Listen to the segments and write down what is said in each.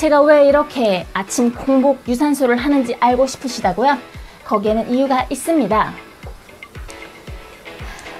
제가 왜 이렇게 아침 공복 유산소를 하는지 알고 싶으시다고요? 거기에는 이유가 있습니다.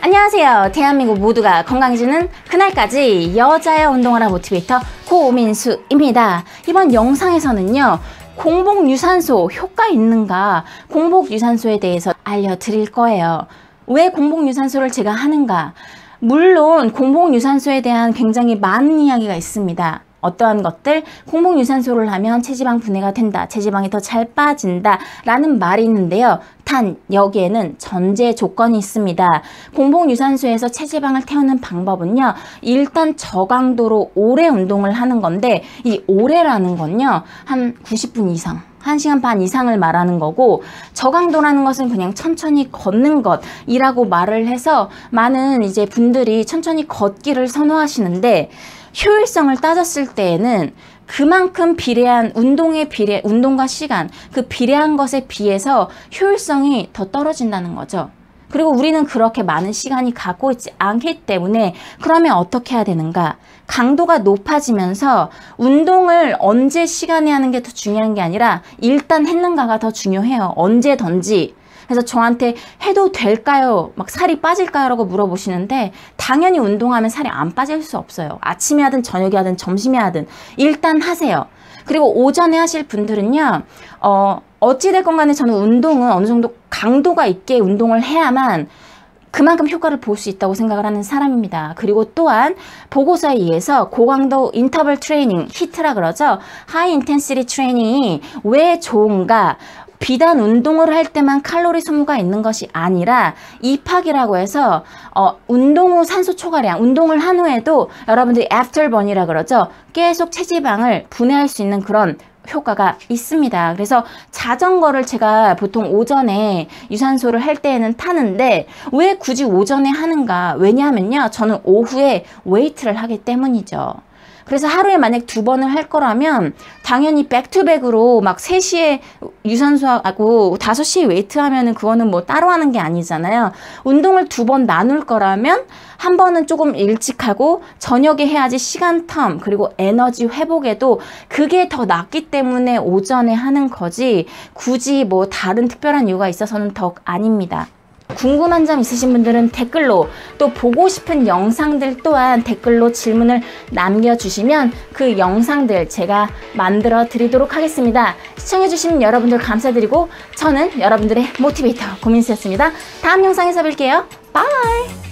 안녕하세요. 대한민국 모두가 건강해지는 그날까지 여자의 운동하라 모티베이터 고민수입니다. 이번 영상에서는요. 공복 유산소 효과 있는가 공복 유산소에 대해서 알려드릴 거예요. 왜 공복 유산소를 제가 하는가? 물론 공복 유산소에 대한 굉장히 많은 이야기가 있습니다. 어떠한 것들 공복 유산소를 하면 체지방 분해가 된다. 체지방이 더 잘 빠진다. 라는 말이 있는데요. 단 여기에는 전제 조건이 있습니다. 공복 유산소에서 체지방을 태우는 방법은요. 일단 저강도로 오래 운동을 하는 건데 이 오래라는 건요. 한 90분 이상 1시간 반 이상을 말하는 거고 저강도라는 것은 그냥 천천히 걷는 것이라고 말을 해서 많은 이제 분들이 천천히 걷기를 선호하시는데 효율성을 따졌을 때에는 그만큼 비례한 운동의 비례, 운동과 시간, 그 비례한 것에 비해서 효율성이 더 떨어진다는 거죠. 그리고 우리는 그렇게 많은 시간이 갖고 있지 않기 때문에 그러면 어떻게 해야 되는가? 강도가 높아지면서 운동을 언제 시간에 하는 게 더 중요한 게 아니라 일단 했는가가 더 중요해요. 언제든지. 그래서 저한테 해도 될까요? 막 살이 빠질까요? 라고 물어보시는데 당연히 운동하면 살이 안 빠질 수 없어요. 아침에 하든 저녁에 하든 점심에 하든 일단 하세요. 그리고 오전에 하실 분들은요. 어, 어찌됐건 간에 저는 운동은 어느 정도 강도가 있게 운동을 해야만 그만큼 효과를 볼 수 있다고 생각을 하는 사람입니다. 그리고 또한 보고서에 의해서 고강도 인터벌 트레이닝, 히트라 그러죠. 하이 인텐시티 트레이닝이 왜 좋은가? 비단 운동을 할 때만 칼로리 소모가 있는 것이 아니라 입학이라고 해서 어, 운동 후 산소 초과량, 운동을 한 후에도 여러분들이 애프터번이라 그러죠. 계속 체지방을 분해할 수 있는 그런 효과가 있습니다. 그래서 자전거를 제가 보통 오전에 유산소를 할 때에는 타는데 왜 굳이 오전에 하는가? 왜냐하면요. 저는 오후에 웨이트를 하기 때문이죠. 그래서 하루에 만약 두 번을 할 거라면 당연히 백투백으로 막 3시에 유산소하고 5시에 웨이트 하면은 그거는 뭐 따로 하는 게 아니잖아요. 운동을 두 번 나눌 거라면 한 번은 조금 일찍 하고 저녁에 해야지 시간 텀 그리고 에너지 회복에도 그게 더 낫기 때문에 오전에 하는 거지 굳이 뭐 다른 특별한 이유가 있어서는 더 아닙니다. 궁금한 점 있으신 분들은 댓글로 또 보고 싶은 영상들 또한 댓글로 질문을 남겨주시면 그 영상들 제가 만들어 드리도록 하겠습니다. 시청해주신 여러분들 감사드리고 저는 여러분들의 모티베이터 고민수였습니다. 다음 영상에서 뵐게요. 바이!